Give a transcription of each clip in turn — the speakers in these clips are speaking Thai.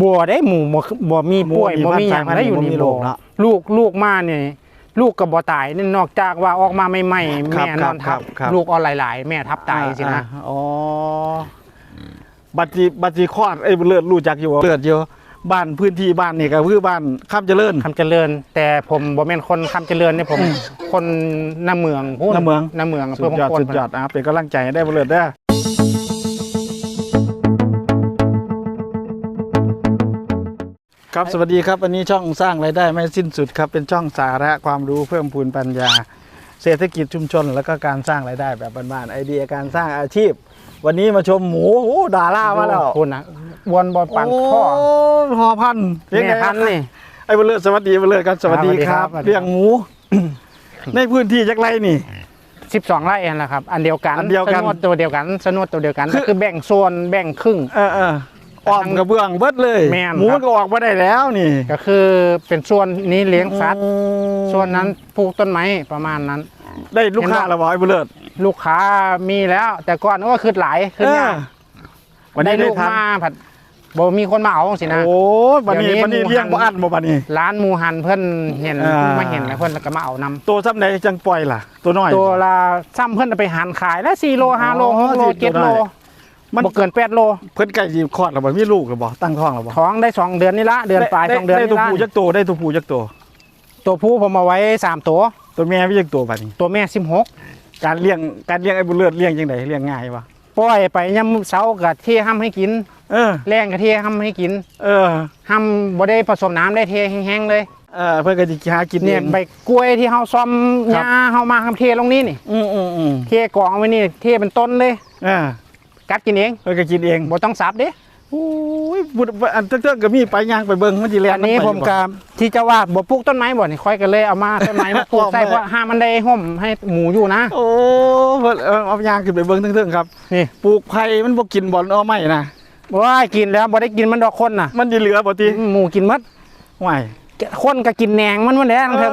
บัวได้หมูบ่บ่มีป่วยหมูบ่มีมีหยังพันธุ์ได้อยู่บ่นี่มีโรบ่คเนาะลูกลูกมาเนี่ยลูกก็บ่ตายนี่นอกจากว่าออกมาใหม่ๆครับแม่นอนครัทับบครับ ลูกออนหลาย ๆ แม่ทับตายสินะอ่าอ๋อบัตรีบัตรีคลอดไอ้ยเลือดรู้จักอยู่เลือดอยู่บ้านพื้นที่บ้านนี่ก็คือบ้านข้ามเจริญคำเจริญ แต่ผมบ่แม่นคนคำเจริญนี่ผม คนน้าเมืองพูดน้าเมืองน้าเมืองสุดยอดเพื่สุดยอดอะเป็นกำลังใจให้ได้บ่เลือดเด้อ ครับสวัสดีครับวันนี้ช่องสร้างรายได้ไม่สิ้นสุดครับ เป็นช่องสาระความรู้เพิ่มพูนปัญญา เศรษฐกิจชุมชน แล้วก็การสร้างรายได้แบบบ้านๆไอเดียการสร้างอาชีพ วันนี้มาชมหมูโอ้ดารามาแล้วคุณนะวนบอลปั่นข้อโหอพันธุ์เลี้ยงแม่ไงพันธุ์นี่ไอ้บุญเลิศสวัสดีบุญเลิศครับสวัสดีครับสวัสดีครับเลี้ยงหมู ในพื้นที่จักไรนี่12ไร่เองแหละครับอันเดียวกันอันเดียวกันสนวดตัวเดียวกันสนวดตัวเดียวกัน คือก็คือแบ่งโซนแบ่งครึ่ง เออเออออมกระเบื้องเบิดเลยแม่นหมูครับก็ออกมาได้แล้วนี่ก็คือเป็นส่วนนี้เลี้ยงสัตว์อืมส่วนนั้นปลูกต้นไม้ประมาณนั้น ได้ลูกค้าเห็นบ่แล้วบอกไอ้บุญเลิศลูกค้ามีแล้ว แต่ก่อนก็คือหลายคือเอเนี่อยวันนี้ได้ได้ลูกทันมาผัดบ่มีคนมาเอาสินะโอ้วันนี้เดี๋ยวนี้วันนี้หมูเลี้ยงหันบ่อันบ่บัดนี้ ร้านหมูหันเพิ่นเห็นอ่า มาเห็นแล้วเพิ่นก็มาเอานำตัวซ้ำไหนจังปล่อยล่ะ ตัวน้อย ตัวละซ้ำเพิ่นเอาไปหันขายแล้ว4โล5โลอ๋อ6โลที่ตัว7โลได้ มันบ่เกิน8โลเพิ่นใกล้สิคลอดแล้วบ่มีลูกแล้วบ่ตั้งท้องแล้วบ่ท้องได้สองเดือนนี่ละเดือนปลายได้สองเดือนได้นี่ตัวละผู้จักตัวได้ตัวผู้จักตัวตัวผู้ผมเอาไว้สามตัวตัวแม่มีจักตัวบัดนี้ตัวแม่สิบหกการเลี้ยงการเลี้ยงไอ้บุญเลิศเลี้ยงจังไดเลี้ยงง่ายบ่ปล่อยไปยามเช้ากับที่ห้ำให้กิน เออแรงกับที่ห้ำให้กิน เออห้ำบ่ได้ผสมน้ำได้เทแห้งๆเลยเออเพื่อนก็จะหากินเนี่ยองใบกล้วยที่เฮาซ่อมครับหญ้าเฮามาทำเทลงนี่นี่อืมอืมอืมเทกองไว้นี่เทเป็นต้นเลยอ่า กัดกินเองเพื่อนก็กินเองบ่ต้องสับเด้โอ้ยบุญอันเติ้งๆก็มีไปย่างไปเบิ่งมันสิแล่นอันนี้ำไปผมก็ที่จะว่าบ่ปลูกต้นไม้บ่นี่ค่อยก็เลยเอามาต้นไม้มาปลูกใส่เอามาเพราะห้ามมันได้ห่มให้หมูอยู่นะ โอ้เพิ่นเอาเอาย่างขึ้นไปเบิ่งเติ้งๆครับนี่ปลูกไผ่มันบ่กินบ่อนเอาไม้นะบ่ว่ากินแล้วบ่ได้กินมันดอกคนน่ะ มันสิเหลือบ่ติหมูกินหมดห่วยคนก็กินแหนงมันมันแหล้วทั้งเทิง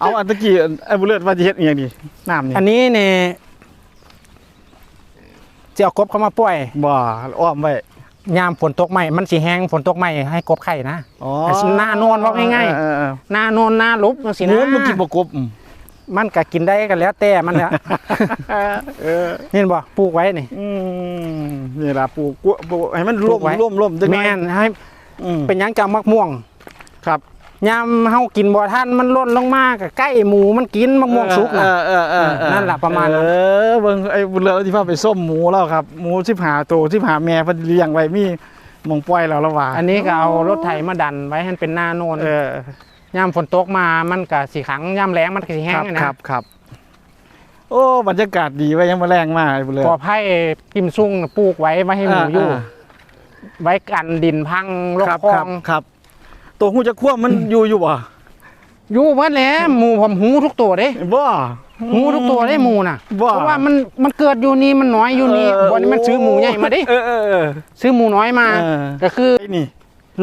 เอาอันตะกี้อันไอ้บุญเลิศว่าสิเฮ็ดอีหยังนี่น้ำนี่อันนี้เนี่ย จะเอากบเข้ามาปล่อยบ่อ้อมไว้ยามฝนตกใหม่มันสีแห้งฝนตกใหม่ให้กบไข่นะอ๋อหน้าโน่นว่าง่ายๆเออเออหน้าโนนหน้าลุบจังๆสิหมูนะมันกินบ่กบอืมมันก็กินได้กันแล้วแต่มันแหล้วเออเห็นบ่ปลูกไว้นี่อืมนี่ล่ะปลูกกล้วยปลูกให้มันร่วมปลูกไว้ร่วมร่วมจังแม่นให้อืมเป็นหยังจังมักม่วงครับ ยามเฮากินบ่ทันมันล่นลงมาก็ใกล้หมูมันกินมะม่วงสุกน่ะเออเออเออเออนั่นล่ะประมาณนั้นเออเบิ่งไอ้บุญเลิศที่พาไปส้มหมูแล้วครับหมูสิบหาตัวสิบหาแม่เพิ่นเลี้ยงไว้มีหมองปล่อยแล้วละว่า อันนี้ก็เอารถไถมาดันไว้ให้มันเป็นหน้าโนนเออยามฝนตกมามันก็สิขังยามแล้งมันก็สิคแห้งรับอะนะครับครับโอ้บรรยากาศดีไว้ยังมาแรงมากไอ้บุญเลิศกอไผ่กิมซุ่งน่ะปลูกไว้ไว้ให้หมูอยู่าไว้กันดินพังลกครับคลคอรับงครับ ตัวหูจะควบมันอยู่อยู่บ่อยู่เมื่อแล้วหมูผมหูทุกตัวเด้บ่ หูทุกตัวได้หมูน่ะบ่เพราะว่ามันมันเกิดอยู่นี่มันน้อยอยู่นี่เวันนี้มันซื้อหมูใหญ่มาดิเออเออเออ ซื้อหมูน้อยมาเออ ก็คือไอ้นี่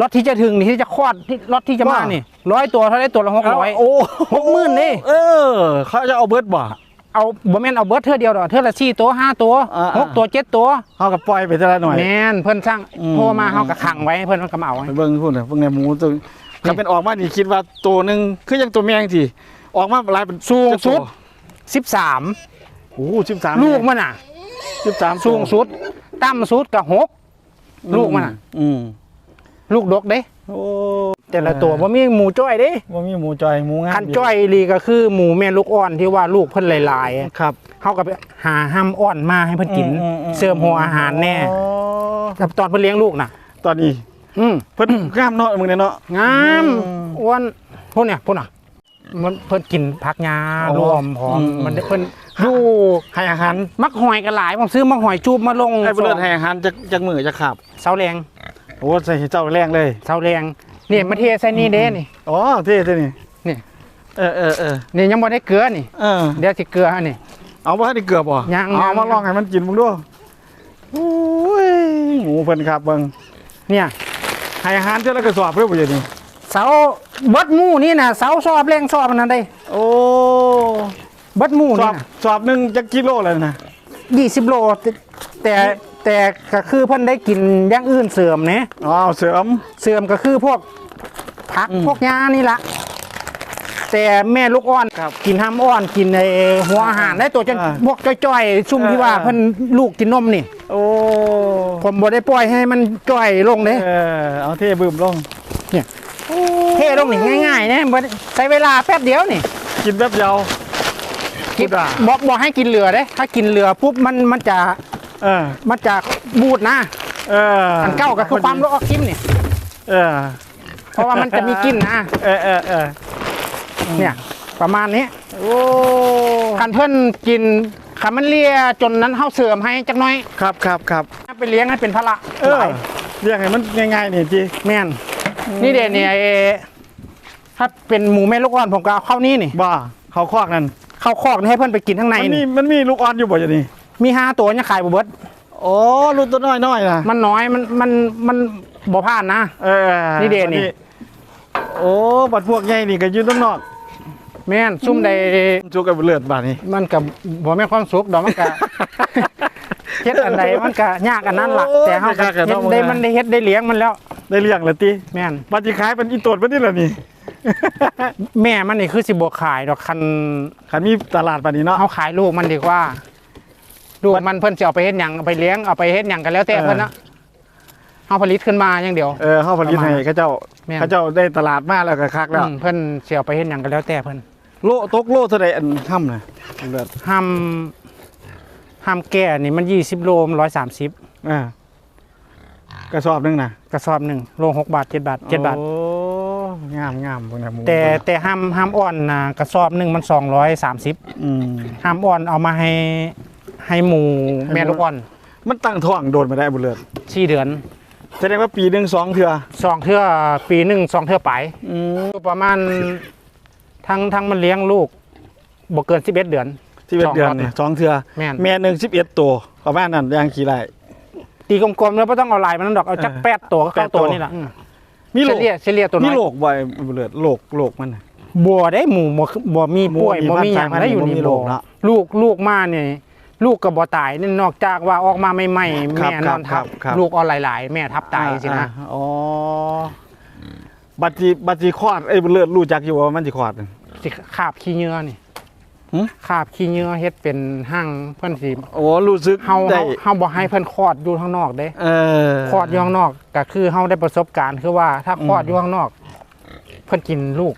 รถที่จะถึงนี่ที่จะคลอดที่รถที่จะมาว่านี่ร้อยตัวเท่าได้ตัวละหกร้อยโอ้หกหมื่นนี่ เออ เขาจะเอาเบิดบ่ เอาบ่แม่นเอาเบิร์ดเท่าเดียวดอกเท่าละสี่ตัวห้าตัวอ่าหกตัวเจ็ดตัวเขาก็ปล่อยไปทีละหน่อย แม่นเพิ่นสร้างอืม โทรมาเฮาก็ขังไว้เพิ่นมันก็มาเอาไว้ ไปเบิ่งพุ่นน่ะเบิ่งในหมูตัวถ้าเป็นออกมานี่คิดว่าตัวหนึงคือยังตัวแมงสิออกมาหลายเป็นสูงสุดสิบสามโอ้สิบสามลูกมันอะสิบสามสูงสุดต่ำสุดก็หก ลูกมันอะอืมลูกดกเด้ โอ้ แต่ละตัวบ่มีหมูจ้อยเด้ว่ามีหมูจอยหมูงามคันจ้อยอีหลีก็คือหมูแม่ลูกอ่อนที่ว่าลูกเพิ่นหลายๆครับเฮาก็ไปหาห้ำอ่อนมาให้เพิ่นกินอืมอืมเสริมหัวอาหารแน่อ๋อกับตอนเพิ่นเลี้ยงลูกน่ะ ตอนนี้อืมเพิ่นงามเนาะมึงเนี่ยเนาะงามอืมอ้วนพวกเนี่ยพวกน่ะมันเพิ่นกินผักหญ้าอ๋อรวมพร้อมอืมมันได้เพิ่นอยู่ให้อาหารมักหอยก็หลายผมซื้อมักหอยจูบมาลงให้เพิ่นให้อาหารจากจากมือจากขับเสาแรงโอ้ใส่เจ้าแรงเลยเสาแรง นี่มาเทใส่นี่เด้นี่อ๋อเท่เท่นี่นี่เออเออเออนี่ยังบ่ได้เกลือนี่เออเดี๋ยวสิเกลือให้นี่ เอาบ่ให้ได้เกือบบ่ยังเอายังมาลองให้มันกินมึงดูโอ้ยหมูเพิ่นครับเบิ่งเนี่ยให้อาหารเท่าละกระสอบเพื่อบ่อยู่นี่เสาเบิดหมู่นี่น่ะเสาสอบแรงสอบอันนั้นได้โอ้เบิดหมู่สอนี่บน่ะสอบหนึงจักกิโลแล้วนะ20โลแต่แต่แต่ก็คือเพิ่นได้กินอย่างอื่นเสริมเนี่ยอ๋อเสริม เสริมก็คือพวกผักอืมพวกหญ้านี่ละแต่แม่ลูกอ่อนครับกินห้ามอ่อนกินในหัวอาหารได้ตัวจนอ่าพวกจ้อยๆซุ่มที่ว่าเออเพิ่นลูกกินนมนี่ โอ้ผมบ่ได้ปล่อยให้มันจ้อยลงเด้เออเอาเทบึมลงเทลงนี่ง่ายๆนะบ่ได้ใช้เวลาแป๊บเดียวนี่ กินแบบเดียวกินพูดอะบ่บ่ให้กินเหลือเด้ถ้ากินเหลือปุ๊บมันมันจะเออมันจะบูดนะเอออัอันเก้าก็คือความร้อนกินนี่ เออ เพราะว่ามันจะมีกลิ่นนะเออเออเออเนี่ย ประมาณนี้โอ้คันเพิ่นกินคันมันเลียจนนั้นเฮาเสริมให้จักหน่อย ครับครับครับไปเลี้ยงให้เป็นพละเออหลายเรียกให้มันง่ายๆนี่จีแม่นนี่เด่นเนี่ยไอ้ถ้าเป็นหมูแม่ลูกอ่อนผมก็เอาเข้านี่นี่บ้าเขาคอกนั่นเข้าคอกนี่ให้เพิ่นไปกินข้างในมันมีนี่มันมีลูกอ่อนอยู่บ่อย่างนี้มีห้าตัวยังขายบ่เบิดโอ้ลูกตัวน้อยน้อยๆนะมันน้อยมันมันมัน บ่ผ่านนะ เออนี่เด่นนี่ โอ้บัดพวกใหญ่นี่ก็อยู่ต้นนอกแม่นซุ่มใดจุกกับเลือดบาดนี้ มันก็บ่แม่นความสุขดอกมันก็เฮ็ดอันใดมันก็ยากอันนั้นล่ะโอ้ยแต่เฮาก็ยากอันนั้นเฮ็ดได้มันได้เฮ็ดได้เลี้ยงมันแล้ว ได้เลี้ยงแล้วติแม่นบัดสิขายเป็นอีโตดบ่นี่ล่ะนี่แม่มันนี่คือสิบ่ขายดอกคันคันมีตลาดปานนี้เนาะเอาขายลูกมันดีกว่าลูกมันเพิ่นจะเอาไปเฮ็ดหยังเอาไปเลี้ยงเอาไปเฮ็ดหยังกันแล้วแต่เออเพิ่นนะ เอาผลิตขึ้นมาอย่างเดียว เออเฮาผลิตให้เขาเจ้าแม่น เขาเจ้าได้ตลาดมาแล้วก็คักแล้ว อืมเพิ่นสิเอาไปเฮ็ดหยังกันแล้วแต่เพิ่นโลตกโลเท่าใดอันค่ำน่ะเลือดห้ามห้ามแก่นี่มัน 20 โลม130 อ่ากระสอบหนึงนะกระสอบหนึ่งโล6บาท 7 บาท 7 บาท โอ้งามงามพวกนี้หมูแต่แต่ห้ามห้ามอ่อนนะกระสอบหนึ่งมัน 230อืม ห้ามอ่อนเอามาให้ให้หมูให้หมูแม่ลูกอ่อนมันตั้งท้องโดนมาได้บุญเลือด4เดือน แสดงว่าปีหนึ่งสองเถื่อสองเทื่อปีหนึ่งสองเทื่อไปอืมประมาณทั้งทั้งมันเลี้ยงลูกบ่เกิน11เดือน ที่เป็นสองเดือนรอบเนี่ยสองเถื่อแม่น แม่หนึ่งสิบเอ็ดตัวประมาณนั้นยางขี่ไร ตีกลมๆแล้วไม่ต้องเอาลายมันนั่นดอกเอาจักเออแปดตัวก็แปเข้าดตัตัววนี่แหละอืมมีโรเฉคลี่ยเฉลี่ยตัวมีน้อยโรคบ่อยบุญเลือดโรคโรคมันน่ะ บัวได้หมูบ่บ่มีป่วยหมูบ่มีมีหยังพันธุ์ได้อยู่บ่นี่มีโรบ่คเนอะลูกลูกมาเนี่ย ลูกก็บ่ตายนี่นอกจากว่าออกมาใหม่ๆครับแม่นอนครัทับบครับ ลูกเออนหลาย ๆ แม่ทับตายสินะอ่าอ๋อบัตรจีบัตรจีคลอดไอ้ยบุญเลือดรู้จักอยู่ว่ามันจีคลอดน่ะสิขาบขี้เหงื่อนี่หึ ขาบขี้เหงื่อเฮ็ดเป็นห้างเพิ่นสิโอ้รู้สึกเฮาได้เฮาเฮาบ่ให้เพิ่นคลอดอยู่ข้างนอกเด้เออ คลอดอยู่ข้างนอกก็คือเฮาได้ประสบการณ์คือว่าถ้าคลอดอยู่ข้างนอก เพิ่นกินลูก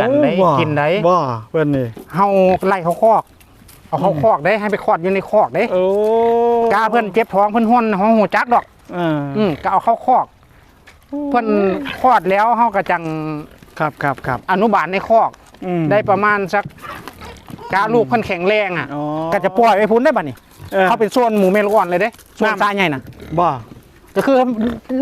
กันได้โอ้บ่กินได้ บ่เพิ่นนี่เฮาไล่เขาคอก เอาเขาคอกได้ให้ไปคลอดอยู่ในคอกได้โอ้กาเพิ่นเจ็บท้องเพิ่นห้นห้องหูจักดอกเอออืมก็เอาเข้าคอก เพิ่นคลอดแล้วเฮาก็จังครับครับครับอนุบาลในคอกอืมได้ประมาณสักกาลูกเพิ่นแข็งแรงอะอ๋อก็จะปล่อยไว้พุ่นได้บัดนี้เออเขาเป็นส่วนหมูเมลกอ่อนเลยเด้ส่วนน้ำตาใหญ่น่ะบ่ ก็คือ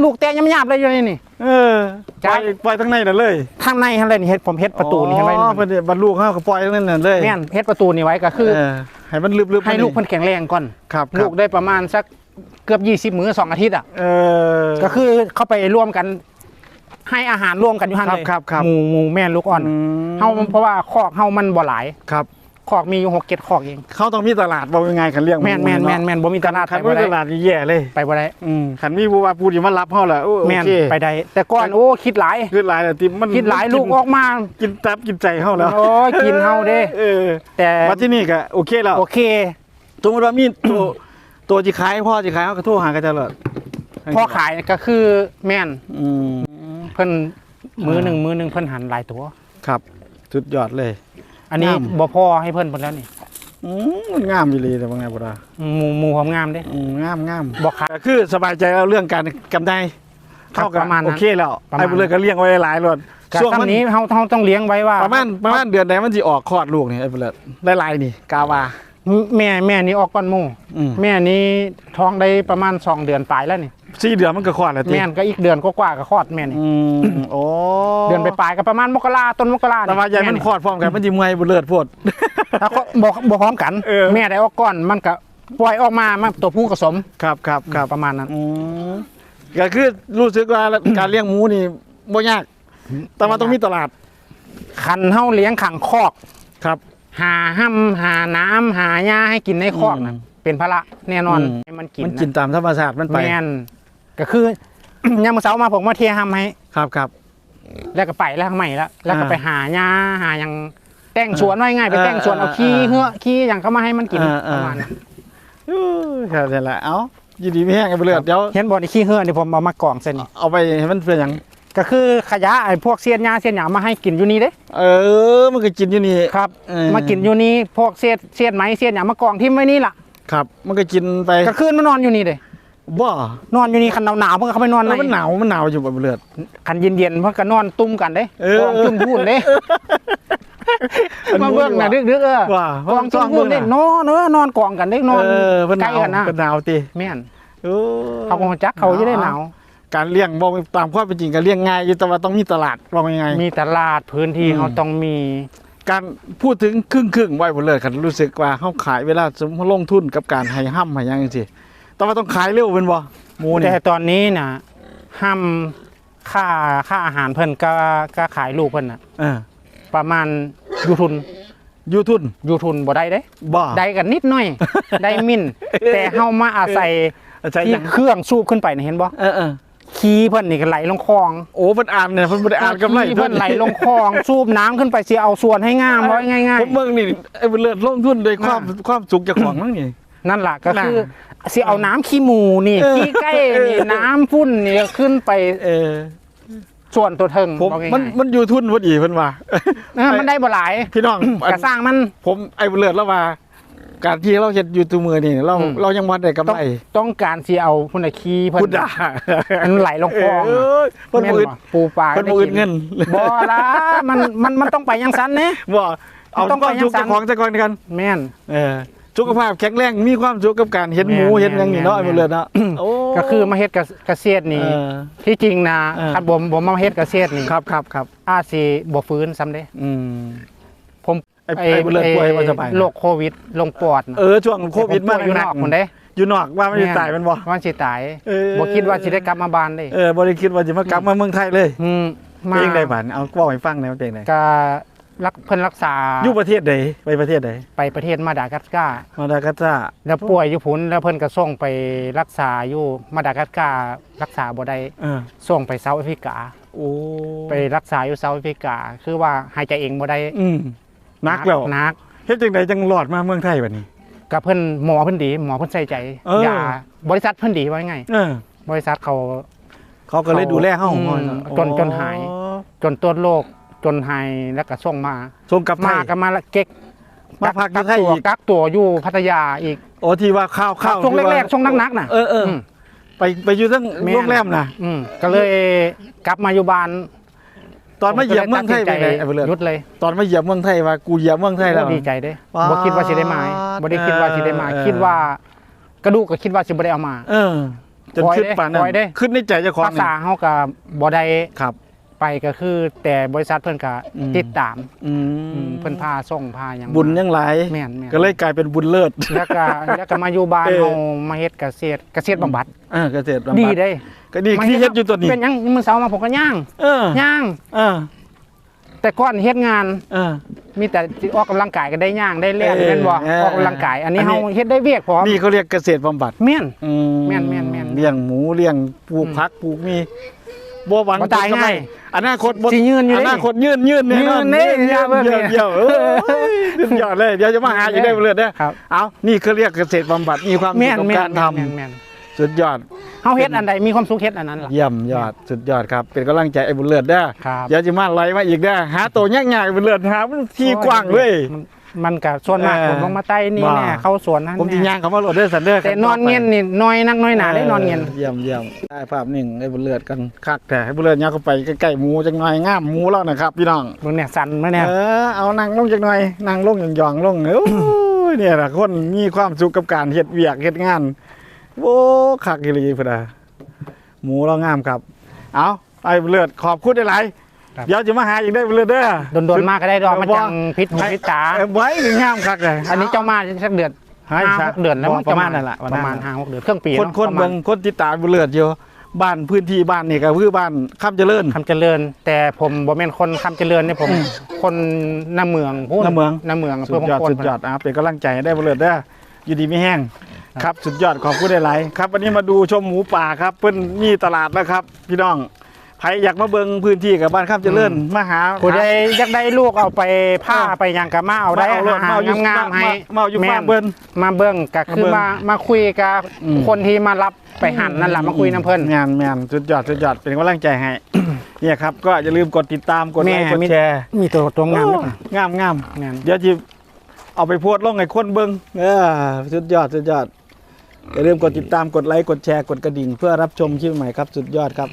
ลูกแตงยำๆเลยอยู่นี่นี่ เออปจ้าล่อยปล่อยทั้งในนั่นเลยข้างในหั่นเลยนี่เฮ็ดผมเฮ็ดประตูนี่เห็นไหมอ๋อเพิ่นสิบรรลุเฮาก็ปล่อยทั้งนั้นนั่นเลยแม่นเฮ็ดประตูนี่ไว้ก็คือเออให้มันลึบๆให้ลูกเพิ่นแข็งแรงก่อนครับครับลูกได้ประมาณสักเกือบ 20 มื้อสองอาทิตย์อะเออก็คือเข้าไปร่วมกันให้อาหารร่วมกันอยู่หันครับเลยครับครับหมูหมูแม่ลูกอ่อนอืมเฮาเพราะว่าคอกเฮามันบ่หลายครับ คอกมีอยู่หกเจ็ดคอกเอง เขาต้องมีตลาดบ่ยังไงคันเลี้ยงหแม่นแม่นแม่นแม่นบ่มีตลาดคัไปนบ่มีได้ตลาดนี่แย่เลยไปบ่ได้อืมคันมีผู้ว่าผู้ที่มารับเฮาล่ะโอ้โอแม่นเคไปได้แต่ก่อนโอ้คิดหลาย คือหลายแต่ติมันคิดหลายลูกออกมากินตับกินใจเฮาแล้วโอ้ยกินเฮาเด้เออแต่มาที่นี่ก็โอเคแล้วโอเค สมมติว่ามีตัวตัวจีขายพ่อจีขายเขาก็โทรหากันตลอดพอขายก็คือแม่นอืม เพิ่นมือหนึ่งมือหนึ่งเพิ่นหันหลายตัว ครับสุดยอดเลย อันนี้งาม บ่พอให้เพิ่นเพิ่นแล้วนี่อืมมันงามอีหลีแต่ว่าไงบ่ล่ะหมูหมูความงามเด้อืมงามงามบ่ขายก็คือสบายใจแล้วเรื่องการกำไรครับเท่ากับประมาณนั้นโอเคแล้วประมาณ ไอ้บุญเลือก็เลี้ยงไว้หลายรถก็ช่วงตอมันนนี้เฮาเฮาต้องเลี้ยงไว้ว่าประมาณประมาณเดือนไหนมันสิออกคลอดลูกนี่ไอ้บุญเลือหลายๆนี่ กาวาแม่แม่นี่ออกก่อนหมู่อืมแม่นี้ท้องได้ประมาณ2เดือนปลายแล้วนี่ สี่เดือนมันก็คลอดแล้วติแม่นก็อีกเดือนก็กว่าๆก็คลอดแม่นี่อืมโอ้เดือนไปปลายๆก็ประมาณมกราต้นมกราแต่ว่าใหญ่มันคลอดพร้อมกันมันสิเมื่อยบุญเลือโพด ถ้าก็บ่บ่พร้อมกัน เออ แม่ได้ออกก่อนมันก็ปล่อยออกมามันตัวผู้ผสมครับครับครับประมาณนั้น อืมก็คือรู้สึกว่าการเลี้ยงหมูนี่บ่ยาก แต่ว่าต้องมีตลาดคันเฮาเลี้ยงขังคอก ครับ หาห้ำหาน้ำหาหญ้าให้กินในคอกนะเป็นภาระแน่นอนอืม ให้มันกินมันกินตามธรรมชาติมันไป แม่น ก็คือยามมื้อเช้ามาผมมาเทห้ำให้ ครับครับ แล้วก็ไปแล้วข้างใหม่แล้ว แล้วก็อ่าไปหาหญ้าหาหยังแต่งสวนไว้ง่ายไปเออแต่งสวนเอาเออขี้เออเหือขี้หยังเข้ามาให้มันกินเออเออประมาณนั้นอู้ครับนี่แหละเอ้ายินดีไม่แห้งไอ้บุญเลือดเดี๋ยวเห็นบ่ไอ้ขี้เหือนี่ผมเอามากองเส้นนี่เอาไปให้มันเป็นอย่างก็คือขยะไอ้พวกเศษหญ้าเศษหยังมาให้กินอยู่นี่เด้เออมันก็กินอยู่นี่ครับ เออมากินอยู่นี่พวกเศษเศษไหมเศษหยังมากองที่ไว้นี่ล่ะ ครับ มันก็กินไปก็คืนมานอนอยู่นี่เด้ บ่นอนอยู่นี่คันหนาวๆเพิ่นก็เข้าไปนอนแล้วมันหในนาวมันหนาวอยู่บ่บุญเลือด คันเย็นๆเพิ่นก็นอนตุ้มกันเด้เออ กองจุ่มพูนเด้มาเบิ่งน่ะดึกๆเออว่ากองจุ่มพูนเด้นอนเออนอนกองกันเด้นอนเออมันหใกล้นาวกันนะมันหนาวติแม่นโอ้เขาคงจักเขาจะได้หนาว การเลี้ยงบ่ตามความเป็นจริงก็เลี้ยงง่ายอยู่แต่ว่าต้องมีตลาดว่ายังไง มีตลาดพื้นที่อืม เขาต้องมีการพูดถึงครึ่งครึ่งๆไว้บุญเลือดคันรู้สึกว่าเฮาขายเวลาสมมุติลงทุนกับการให้ห้ำให้หยังจังซี่ แต่ว่าต้องขายเร็วเป็นบ่หมูนี่แต่ตอนนี้นะห้ามค่าค่าอาหารเพิ่นก็ก็ขายลูกเพิ่นน่ะเออประมาณอยูทุนยูทุนอยูทุนบ่ได้เด้บ่ได้กันนิดหน่อย ได้มินแต่เฮามาอาศัยใช่ที่ยังเครื่องสูบขึ้นไปนี่เห็นบ่เออเออขี้เพิ่นนี่ก็ไหลลงคลองโอ้เพิ่นอ่านเนี่ยเพิ่นบ่ได้อ่านกำไรขี้เพิ่นไหลลงคลองสูบน้ำขึ้นไปสิเอาส่วนให้งามไว้ง่ายผมเบิ่งนี่ไอ้บุญเลือดลงทุนด้วยความความสุขเจากของมั้งนี่ ๆนั่นล่ะก็คือน่ะสิเอาน้ำขี้หมูนี่เออขี้ไก่นี่น้ำฝุ่นนี่ขึ้นไปเออส่วนตัวเทิงผมบอกง่ายๆมันมันอยู่ทุนพอดีเพิ่นว่าเออมันได้บ่หลายพี่น้องอันกระสร้างมัน ผมไอ้บุญเลือดแล้วว่า การที่เราเฮ็ดอยู่ตัวมือนี่เราอืมเรายังบ่ได้กำต้องไรต้องการสิเอาพุ่นน่ะขี้เพิ่พูดนด่ามันไหลลงคลองเอ้ยเพิ่นแม่บ่อึดบ่ปูปลาเพิ่นบ่อึดเงินบ่ละมันมันมันต้องไปยังสันเน่บ่เอาต้องความไปยังสุขเจากของแต่ก่อนกัน แม่นเออ สุขภาพแข็งแรงมีความสุขกับการเห็นหมูแม่นเห็นหยังนี่เนาะแม่ไอ้นบุญเลือดเนาะโอ้ก็คือมาเฮ็ดกับเกษตรนี่เออที่จริงนะเออ คันผมผมมาเฮ็ดเกษตรนี่ครับครับครับอาจสิบ่ฟื้นซ้ำเด้อืมผมไอ้ไอ้บุญเลือดป่วยว่าจะไปนะโรคโควิดลงปอดน่ะเออช่วงโควิดผมมาป่วยอยู่นอกพุ่นเด้อยู่นอกว่าไม่ได้ตายมันบ่ มันสิตายเออ บ่คิดว่าสิได้กลับมาบ้านเด้เออบ่ได้คิดว่าจะมากลับมาเมืองไทยเลยอืมมาเพลงใดบาดเอาเว้าให้ฟังหน่อยว่าเพลงใดก็ รักเพิ่นรักษาอยู่ประเทศใดไปประเทศใดไปประเทศมาดากัสการ์มาดากัสการ์แล้วป่วยอยู่พุ่นแล้วเพิ่นก็ส่งไปรักษาอยู่มาดากัสการ์รักษาบ่ได้เออส่งไปเซาท์แอฟริกาโอ้ไปรักษาอยู่เซาท์แอฟริกา คือว่าหายใจเองบ่ได้อืมนักแล้วนักเฮ็ดจังไดจังรอดมาเมืองไทยบัดนี้กับเพิ่นหมอเพิ่นดี หมอเพิ่นใส่ใจเออยาบริษัทเพิ่นดีว่าไงเออบริษัทเขา เขาก็เลยดูแลเฮาอืมโอ้จนจนหาย จนตรวจโรค จนหายแล้วก็ส่งมาส่งกลับไทมายกันมาละเก๊กมาพักอยู่ไทยตัวอีกกักตัวอยู่พัทยาอีกโอ้ที่ว่าข้าวข้าวช่วงที่าแรกๆช่วงนักๆน่ะ เออเอออม ไปไปอยู่ทั้งแม่นโรงแรมน่ะอืมก็เลยกลับมาอยู่บ้านตอนมาเหยียบเมืองไทยผไปก็ไหนลไอ้เบิ่ตัดสินใจหยุดเลยตอนมาเหยียบเมืองไทยว่ากูเหยียบเมืองไทยแล้วโอ้ดีใจเด้ว้าวบ่คิดว่าสิได้มาบ่ได้คิดว่าสิได้มา เออ คิดว่ากระดูกก็คิดว่าสิบ่ได้เอามา เออจนปล่อยขึ้นเด้ป่านนั้ปล่อยเด้ นขึ้นในใจเจ้าของภาษาเฮาก็บ่ได้ครับ ไปก็คือแต่บริษัทเพิ่นก็อืมติดตามอือืมมเพิ่นพาส่งพาหยังบุญยังหลายแม่นแม่นก็เลยกลายเป็นบุญเลิศแล้วก็แล้วก็มาอยู่บ้านเออเฮามาเฮ็ดเกษตรเกษตรบำบัดเออเกษตรบำบัดีเด้ก็ดีที่เฮ็ดอยู่ตัวนี้เป็นหยังมื้อเช้ามาผมก็ย่างเออย่างเเออแต่ก่อนเฮ็ดงานเออมีแต่สิออกกำลังกายก็ได้ย่างได้เล่นเออเล่นบ่เออออกกำลังกายอันนี้อันนี้เฮาเฮ็ดได้เวียกพร้อมนี่เขาเรียกเกษตรบำบัดแม่นอืแม่นแม่นแม่นเลี้ยงหมูเลี้ยงปลูกอืมผักปลูกมี บ่หวังบ่ตายผลกำไรง่ายอนาคตบ่สิยืนอยู่อเด้นาคตยืนยืนแน่นอนยืนเด้ยืนอย่าเบิ่งเยี่ยมเยี่ยมเอ้ยสุดยอดเลยเดี๋ยวจะมาหาอยู่ได้เรื่อยๆเด้อครับเอานี่เขาเรียกเกษตรบำบัดมีความสุแม่ขนกับแม่การนทำแม่นแม่นสุดยอดเฮาเฮ็ดอันใดมีความสุขเฮ็ดอันนั้นล่ะเยี่ยมยอดสุดยอดครับ เป็นกำลังใจไอ้บุญเลือดเด้อครับเดี๋ยวจะมาไล่มาอีกเด้อหาตัวยากๆไอ้บุญเลือดหามันที่กว้างเลย มันมันก็ส่วนมากเออผมลงมาใต้นี่ว่าแน่เข้าสวนนั่นผมที่แน่ย่างเขามาโหลดเด้อสันเด้อแต่นอนเงียนนี่น้อยนักน้อยหนาได้นอนเงียนเยี่ยมเยี่ยมได้ภาพหนึ่งไอ้บุญเลือดกันคักแต่ไอ้บุญเลือดย่างเข้าไปใกล้ๆหมูจังหน่อยงามหมูแล้วนะครับพี่น้องมึงเนี่ยสั่นมาเนี่ยเออเอานั่งลงจังหน่อยนั่งลงหย่องๆลงโอ้ยเนี่ยล่ะคนมีความสุขกับการเฮ็ดเวียกเฮ็ดงานโอ้คักอีหลีพุ่นน่ะหมูเรางามครับ เอาไอ้บุญเลือดขอบคุณหลายๆ เดี๋ยวจะมาหาอีกได้อบุญเลือดเด้อโดนๆมากก็ได้ดอกมันจังพิษหูพิษตาเออไว้ถึงงามคักเลยอันนี้เจ้ามาสักเดือนให้ห้าซะหกเดือนแล้วพอมันประมาณนั่นแหละประมาณห้าหกเดือนเครื่องปีคนเนาะคนประมาเบิ่ณงคนติดตามบุญเลือดอยู่บ้านพื้นที่บ้านนี่ก็คือบ้านคำเจริญคำเจริญ แต่ผมบ่แม่นคนคำเจริญเนี่ยผมอืมคนน้าเมืองพูดน้าเมืองน้าเมืองสุเพื่อดมยอดงคลสุดยอดอะเป็นกำลังใจให้ได้บุญเลือดเด้ออยู่ดีไม่แห้งครับสุดยอดขอบคุณหลายๆครับวันนี้มาดูชมหมูป่าครับเพิ่นมีตลาดแล้วครับ พี่น้องใครอยากมาเบิ่งพื้นที่กับบ้านข้ามเจริญมาหาผู้ใดอยากได้ลูกเอาไปผ้าไปหยังก็มาเอาได้มาเอารถอาหารมาเอาอยู่งามๆให้มาเอาอยู่แม่ฟาร์มเบิ่นมาเบิ่งก็คือมาเบิ่งมามาคุยกับอืมคนที่มารับไปหั่นนั่นแหละมาคุยน้ำเพิ่นงานแมนสุดยอดสุดยอดเป็นกำลังใจให้เนี่ยครับก็อย่าลืมกดติดตามกดไลค์แม่กดแชร์มีตัวตัวงามด้วยโอ้งามงามงามเดี๋ยวจีเอาไปโพสต์ลงให้คนเบิ่งเออสุดยอดสุดยอดอย่าลืมกดติดตามกดไลค์กดแชร์กดกระดิ่ง เพื่อรับชมคลิปใหม่ครับสุดยอดครับ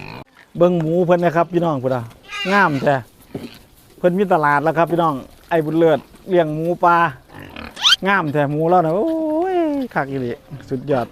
เบิ้งหมูเพิ่นนะครับพี่น้องพุ่นอะงามแท้เพิ่นมีตลาดแล้วครับพี่น้องไอ้บุญเลิศเลี้ยงหมูปลางามแท้หมูแล้วนะโอ้ยคักอีหลีสุดยอด